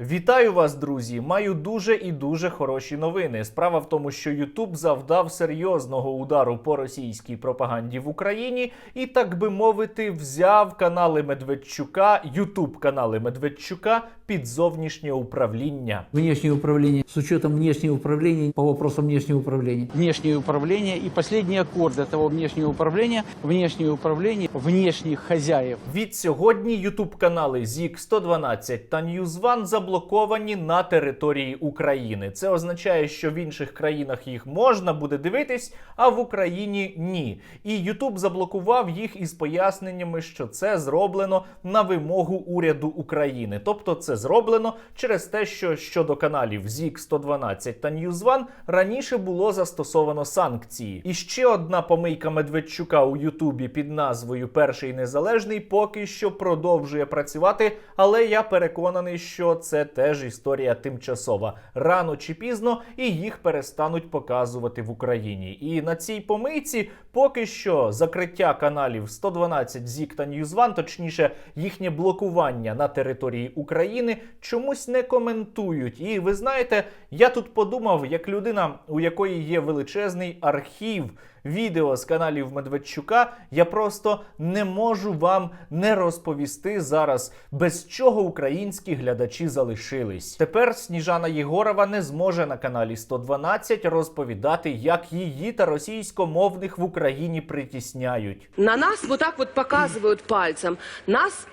Вітаю вас, друзі! Маю дуже і дуже хороші новини. Справа в тому, що Ютуб завдав серйозного удару по російській пропаганді в Україні і, так би мовити, взяв канали Медведчука, Ютуб канали Медведчука під зовнішнє управління. Внешнее управление, с учетом внешнего управления, по вопросам внешнего управления. внешнее управление и последний аккорд этого внешнего управления, внешнее управление внешних хозяев. Від сьогодні Ютуб канали ЗІК 112 та Ньюзван заблоковані на території України. Це означає, що в інших країнах їх можна буде дивитись, а в Україні ні. І Ютуб заблокував їх із поясненнями, що це зроблено на вимогу уряду України. Тобто, це зроблено через те, що щодо каналів ЗІК 112 та Ньюзван раніше було застосовано санкції. І ще одна помийка Медведчука у Ютубі під назвою Перший незалежний поки що продовжує працювати, але я переконаний, що це теж історія тимчасова. Рано чи пізно і їх перестануть показувати в Україні. І на цій помийці поки що закриття каналів 112 ЗІК та Ньюзван, точніше, їхнє блокування на території України чомусь не коментують. І ви знаєте, я тут подумав, як людина, у якої є величезний архів відео з каналів Медведчука, я просто не можу вам не розповісти зараз, без чого українські глядачі залишились. Тепер Сніжана Єгорова не зможе на каналі 112 розповідати, як її та російськомовних в Україні притісняють. На нас вот так показывают пальцем. Нас,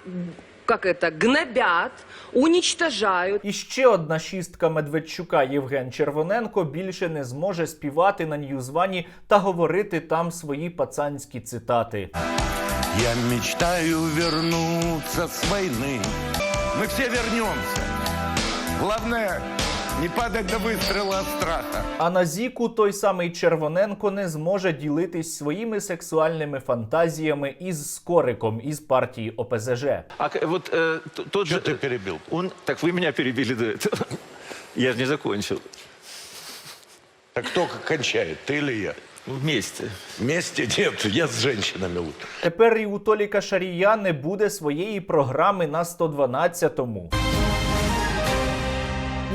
как это, гнобят, уничтожают. І ще одна шістка Медведчука Євген Червоненко більше не зможе співати на Ньюзвані та говорити там свої пацанські цитати. Я мечтаю вернуться с войны. Мы все вернемся. Главное, не падать до выстрела от страха. А на Зіку той самий Червоненко не зможе ділитись своїми сексуальними фантазіями із Скориком із партії ОПЗЖ. А к- вот э, т- тот Что же... ты перебил? Он... Так вы меня перебили до этого. Я же не закончил. Так кто кончает, ты или я? Вместе. Вместе? Нет, я с женщинами лучше. Тепер і у Толіка Шарія не буде своєї програми на 112-му.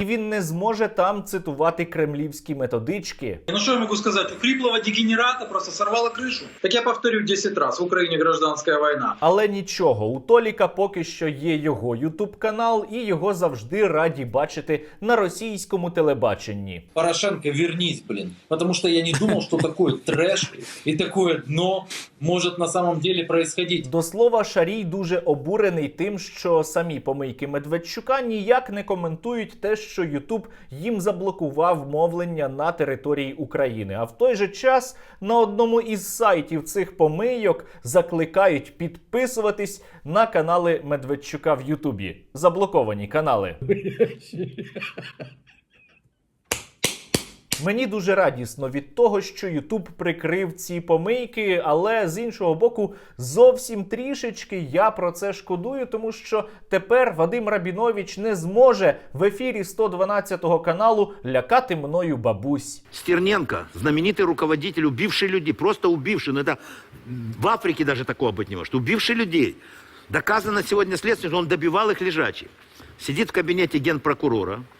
І він не зможе там цитувати кремлівські методички. Ну что я могу сказать? У хриплого дегенерата просто сорвало крышу. Так я повторю 10 раз. В Украине гражданская война. Але нічого, у Толіка поки що є його ютуб канал, і його завжди раді бачити на російському телебаченні. Порошенко, вернись, блин. Потому что я не думал, что такой трэш и такое дно может на самом деле происходить. До слова, Шарій дуже обурений тим, що самі помийки Медведчука ніяк не коментують те, що Ютуб їм заблокував мовлення на території України. А в той же час на одному із сайтів цих помийок закликають підписуватись на канали Медведчука в Ютубі. Заблоковані канали. Мені дуже радісно від того, що Ютуб прикрив ці помийки, але з іншого боку, зовсім трішечки я про це шкодую, тому що тепер Вадим Рабінович не зможе в ефірі 112 каналу лякати мною бабусь. Стерненко, знаменитый руководитель, убивший людей, просто убивший, ну это в Африке даже такого быть не может, убивший людей. Доказано сегодня следствие, что он добивал их лежачих. Сидит в кабинете генпрокурора, пьет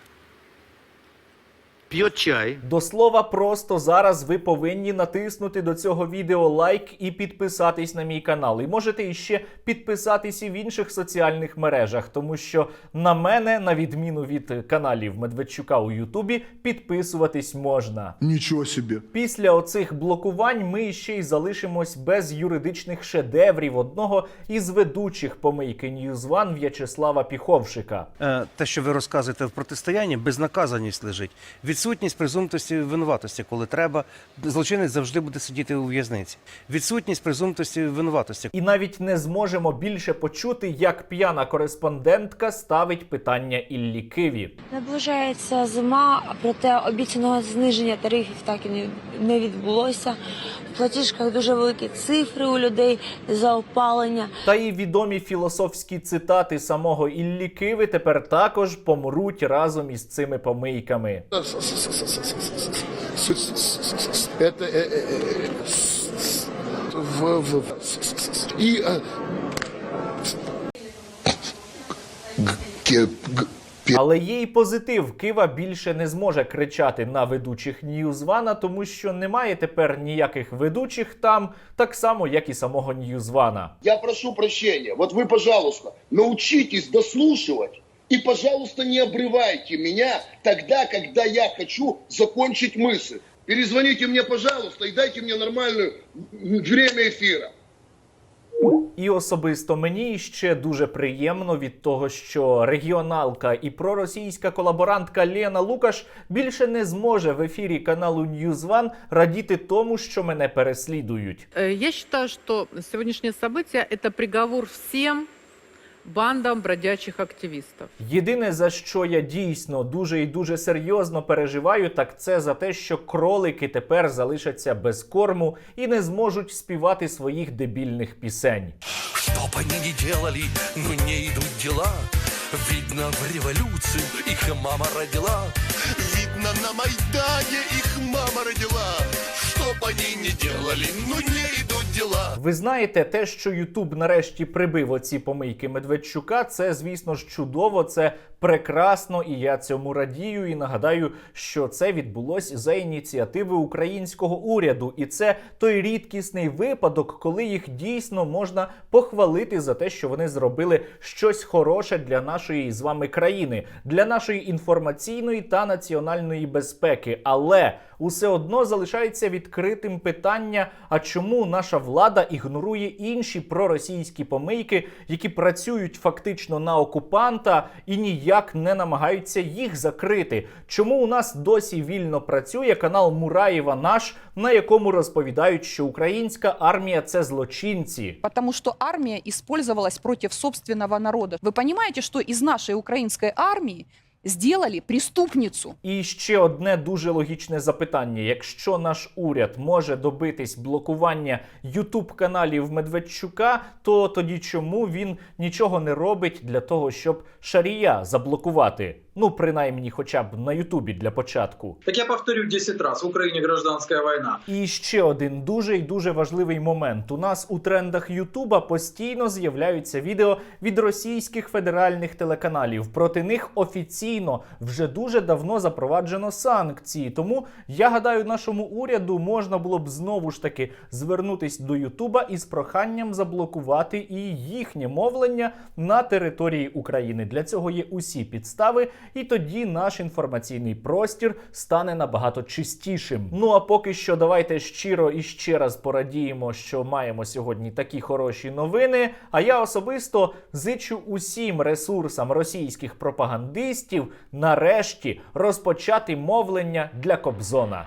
чай, До слова, просто зараз ви повинні натиснути до цього відео лайк і підписатись на мій канал. І можете іще підписатись і в інших соціальних мережах, тому що на мене, на відміну від каналів Медведчука у Ютубі, підписуватись можна. Ничего себе. Після оцих блокувань ми ще й залишимось без юридичних шедеврів одного із ведучих помийки Ньюзван В'ячеслава Піховшика. Е, те, що ви розказуєте в протистоянні, безнаказаність лежить. Відсутність презумптості винуватості, коли треба, злочинець завжди буде сидіти у в'язниці. Відсутність презумптості винуватості. І навіть не зможемо більше почути, як п'яна кореспондентка ставить питання Іллі Киві. Наближається зима, проте обіцяного зниження тарифів так і не, не відбулося. Платіжках дуже великі цифри у людей за опалення. Та і відомі філософські цитати самого Іллі Киви тепер також помруть разом із цими помийками. Это э, э, э, с- с- в, в, с- с- с- и э, г- ке- г- Але є й позитив. Кива більше не зможе кричати на ведучих Ньюзвана, тому що немає тепер ніяких ведучих там, так само як і самого Ньюзвана. Я прошу прощения. Вот вы, пожалуйста, научитесь дослушивать. И, пожалуйста, не обрывайте меня тогда, когда я хочу закончить мысль. Перезвоните мне, пожалуйста, и дайте мне нормальное время эфира. І особисто мені ще дуже приємно від того, що регіоналка і проросійська колаборантка Лена Лукаш більше не зможе в ефірі каналу News радіти тому, що мене переслідують. Э, Я считаю, что сегодняшнее событие – это приговор всем бандам бродячих активистов. Єдине за що я дійсно дуже і дуже серйозно переживаю, так це за те, що кролики тепер залишаться без корму і не зможуть співати своїх дебільних пісень. Что бы они ни делали, но не идут дела. Видно, в революцию их мама родила. Видно, на Майдане их мама родила. Что бы они ни делали, но не идут дела. Ви знаєте, те, що Ютуб нарешті прибив оці помийки Медведчука, це звісно ж чудово, це прекрасно, і я цьому радію. І нагадаю, що це відбулось за ініціативи українського уряду, і це той рідкісний випадок, коли їх дійсно можна похвалити за те, що вони зробили щось хороше для нашої з вами країни, для нашої інформаційної та національної безпеки. Але усе одно залишається відкритим питання: а чому наша влада ігнорує інші проросійські помийки, які працюють фактично на окупанта і ніяк не намагаються їх закрити? Чому у нас досі вільно працює канал Мураєва наш, на якому розповідають, що українська армія це злочинці? Потому что армия использовалась против собственного народа. Вы понимаете, что из нашей украинской армии сделали преступницу? І ще одне дуже логічне запитання: якщо наш уряд може добитись блокування Ютуб каналів Медведчука, то тоді чому він нічого не робить для того, щоб Шарія заблокувати? Ну, принаймні, хоча б на Ютубі для початку. Так я повторю 10 раз. В Украине гражданская война. І ще один дуже і дуже важливий момент. У нас у трендах Ютуба постійно з'являються відео від російських федеральних телеканалів. Проти них офіційно вже дуже давно запроваджено санкції. Тому я гадаю, нашому уряду можна було б знову ж таки звернутись до Ютуба із проханням заблокувати і їхнє мовлення на території України. Для цього є усі підстави, і тоді наш інформаційний простір стане набагато чистішим. Ну а поки що, давайте щиро і ще раз порадіємо, що маємо сьогодні такі хороші новини. А я особисто зичу усім ресурсам російських пропагандистів нарешті розпочати мовлення для Кобзона.